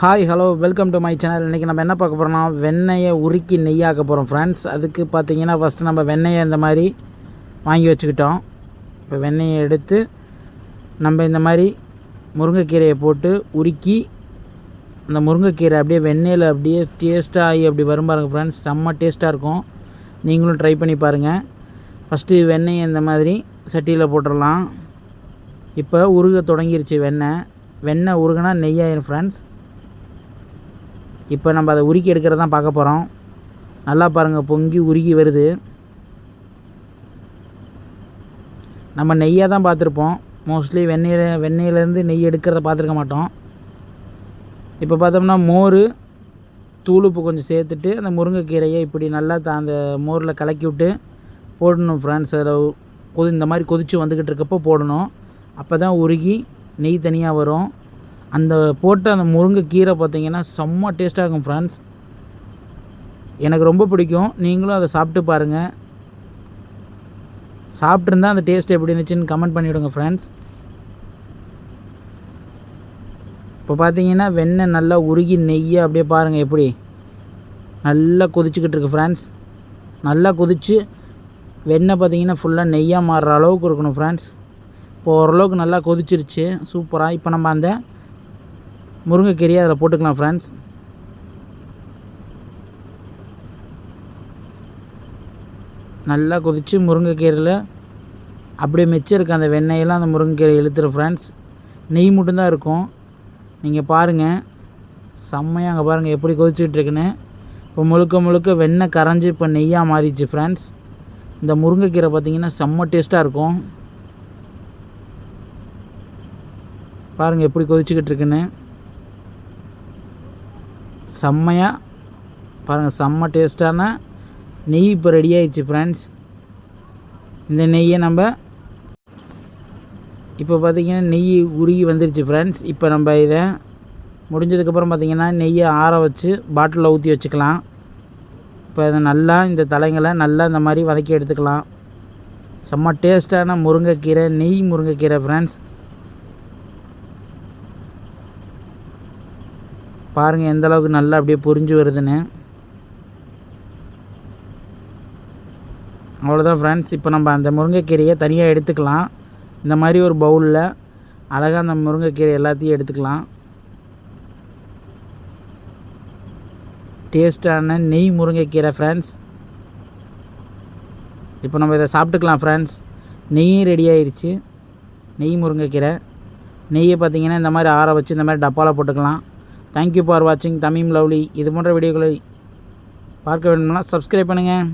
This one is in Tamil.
Hi hello welcome to my channel இன்றைக்கி நம்ம என்ன பார்க்க போகிறோம்னா வெண்ணெயை உருக்கி நெய்யாக்க போகிறோம் ஃப்ரெண்ட்ஸ் அதுக்கு பார்த்தீங்கன்னா ஃபஸ்ட்டு நம்ம வெண்ணெயை இந்த மாதிரி வாங்கி வச்சுக்கிட்டோம். இப்போ வெண்ணெயை எடுத்து நம்ம இந்த மாதிரி முருங்கைக்கீரையை போட்டு உருக்கி அந்த முருங்கைக்கீரை அப்படியே வெண்ணெயில் அப்படியே டேஸ்ட்டாக ஆகி அப்படி வரும் பாருங்கள் ஃப்ரெண்ட்ஸ் செம்ம டேஸ்ட்டாக இருக்கும். நீங்களும் ட்ரை பண்ணி பாருங்கள் ஃபஸ்ட்டு வெண்ணெயை இந்த மாதிரி சட்டியில் போட்டுடலாம். இப்போ உருக தொடங்கிருச்சு வெண்ணெய். வெண்ணெய் உருகுனா நெய்யாயிரும் ஃப்ரெண்ட்ஸ் இப்போ நம்ம அதை உருக்கி எடுக்கிறது தான் பார்க்க போகிறோம் நல்லா பாருங்கள் பொங்கி உருகி வருது. நம்ம நெய்யாக தான் பார்த்துருப்போம். மோஸ்ட்லி வெண்ணெயில் வெண்ணெயிலேருந்து நெய் எடுக்கிறத பார்த்துருக்க மாட்டோம். இப்போ பார்த்தோம்னா மோர் தூளுப்பு கொஞ்சம் சேர்த்துட்டு அந்த முருங்கைக்கீரையை இப்படி நல்லா த அந்த மோரில் கலக்கி விட்டு போடணும் ஃப்ரெண்ட்ஸ் அதில் கொதி இந்த மாதிரி கொதித்து வந்துக்கிட்டு இருக்கப்போ போடணும். அப்போ தான் உருகி நெய் தனியாக வரும். அந்த போட்ட அந்த முருங்கைக்கீரை பார்த்தீங்கன்னா செம்ம டேஸ்ட்டாக இருக்கும் ஃப்ரெண்ட்ஸ் எனக்கு ரொம்ப பிடிக்கும். நீங்களும் அதை சாப்பிட்டு பாருங்கள் சாப்பிட்ருந்தா அந்த டேஸ்ட் எப்படி இருந்துச்சுன்னு கமெண்ட் பண்ணிவிடுங்க ஃப்ரெண்ட்ஸ் இப்போ பார்த்தீங்கன்னா வெண்ணெய் நல்லா உருகி நெய்யை அப்படியே பாருங்கள் எப்படி. நல்லா கொதிச்சுக்கிட்டு இருக்கு ஃப்ரெண்ட்ஸ் நல்லா கொதித்து வெண்ணெய் பார்த்தீங்கன்னா ஃபுல்லாக நெய்யாக மாறுற அளவுக்கு இருக்கணும் ஃப்ரெண்ட்ஸ் இப்போ ஓரளவுக்கு நல்லா கொதிச்சிருச்சு. சூப்பராக இப்போ நம்ம அந்த முருங்கைக்கீரையை அதில் போட்டுக்கலாம் ஃப்ரெண்ட்ஸ் நல்லா கொதித்து முருங்கைக்கீரையில் அப்படியே மிச்சம் இருக்க அந்த வெண்ணெயெல்லாம் அந்த முருங்கைக்கீரை இழுத்துரு ஃப்ரெண்ட்ஸ் நெய் மட்டும்தான் இருக்கும். நீங்கள் பாருங்கள் செம்மையாக அங்கே பாருங்கள் எப்படி கொதிச்சுக்கிட்டு இருக்குன்னு. இப்போ முழுக்க முழுக்க வெண்ணெய் கரைஞ்சி இப்போ நெய்யாக மாறிடுச்சு ஃப்ரெண்ட்ஸ் இந்த முருங்கைக்கீரை பார்த்திங்கன்னா செம்ம டேஸ்ட்டாக இருக்கும். பாருங்கள் எப்படி கொதிச்சுக்கிட்டு இருக்குன்னு. செம்மையாக பாருங்கள் செம்ம டேஸ்ட்டான நெய் இப்போ ரெடி ஆயிடுச்சு ஃப்ரெண்ட்ஸ் இந்த நெய்யை நம்ம இப்போ பார்த்திங்கன்னா நெய் உருகி வந்துருச்சு ஃப்ரெண்ட்ஸ் இப்போ நம்ம இதை முடிஞ்சதுக்கப்புறம் பார்த்திங்கன்னா நெய்யை ஆற வச்சு பாட்டிலில் ஊற்றி வச்சுக்கலாம். இப்போ இதை நல்லா இந்த தலைங்களை நல்லா இந்த மாதிரி வதக்கி எடுத்துக்கலாம். செம்ம டேஸ்ட்டான முருங்கைக்கீரை நெய் முருங்கைக்கீரை ஃப்ரெண்ட்ஸ் பாருங்கள் எந்த அளவுக்கு நல்லா அப்படியே புரிஞ்சு வருதுன்னு. அவ்வளோதான் ஃப்ரெண்ட்ஸ் இப்போ நம்ம அந்த முருங்கைக்கீரையை தனியாக எடுத்துக்கலாம். இந்த மாதிரி ஒரு பவுலில் அழகாக அந்த முருங்கைக்கீரை எல்லாத்தையும் எடுத்துக்கலாம். டேஸ்டான நெய் முருங்கைக்கீரை ஃப்ரெண்ட்ஸ் இப்போ நம்ம இதை சாப்பிட்டுக்கலாம் ஃப்ரெண்ட்ஸ் நெய்யும் ரெடி ஆயிடுச்சு நெய் முருங்கைக்கீரை. நெய்யை பார்த்திங்கன்னா இந்த மாதிரி ஆற வச்சு இந்த மாதிரி டப்பாவில் போட்டுக்கலாம். தேங்க்யூ ஃபார் வாட்சிங் தமிம் லவ்லி இது போன்ற வீடியோக்களை பார்க்க வேண்டும்னா சப்ஸ்கிரைப் பண்ணுங்கள்